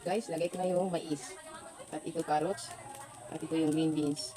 Guys, lagay ko na yung mais. At ito carrots. At ito yung green beans.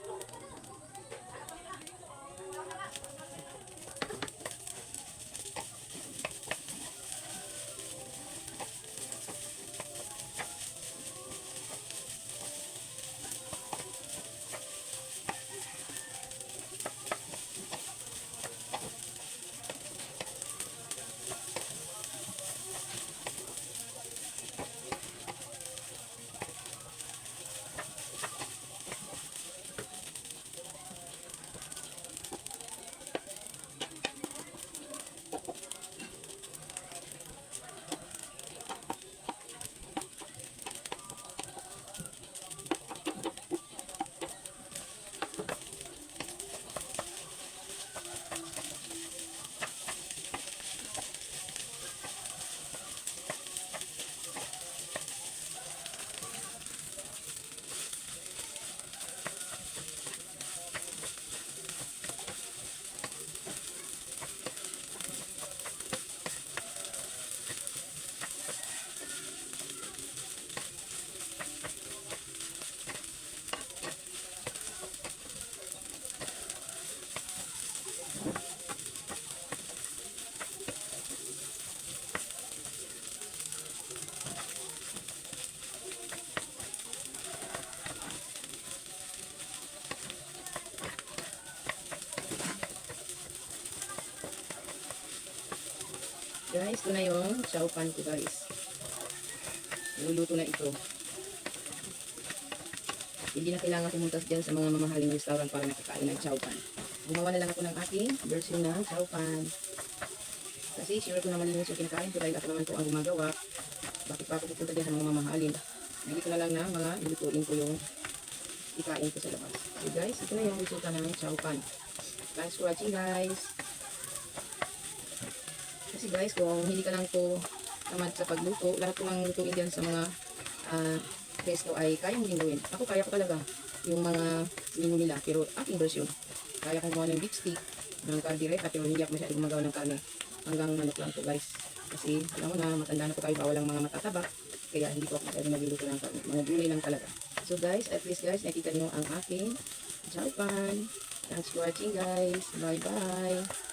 Guys, ito na yung chow pan ko guys. Niluluto na ito. Hindi na kailangan pumunta dyan sa mga mamahaling restaurant para nakakain ng chow pan. Gumawa na lang ako ng aking version ng chow pan. Kasi sure ko na malinis yung kinakain ko dahil ako naman po ang gumagawa. Bakit pa ako pupunta dyan sa mga mamahalin? Ko na lang na mga ilutuin ko yung ikain ko sa labas. So guys, ito na yung resulta ng chow pan. Thanks for watching guys. Kasi guys, kung hindi ka lang po tamad sa pagluto, lahat po ng lutuin dyan sa mga ah, pesto ay kaya mo din gawin. Ako kaya ko talaga yung mga menu nila, pero aking version. Kaya kong gawa ng beef stick, ng cardireta, pero hindi ako masyado gumagawa ng karne. Hanggang manok lang po guys. Kasi alam mo na, matanda na po tayo, bawal ang mga matataba. Kaya hindi ko ako masyado nagluluto ng karne. Mga gulay lang talaga. So guys, at least guys, nakita nyo ang aking chow pan. Thanks for watching guys. Bye bye.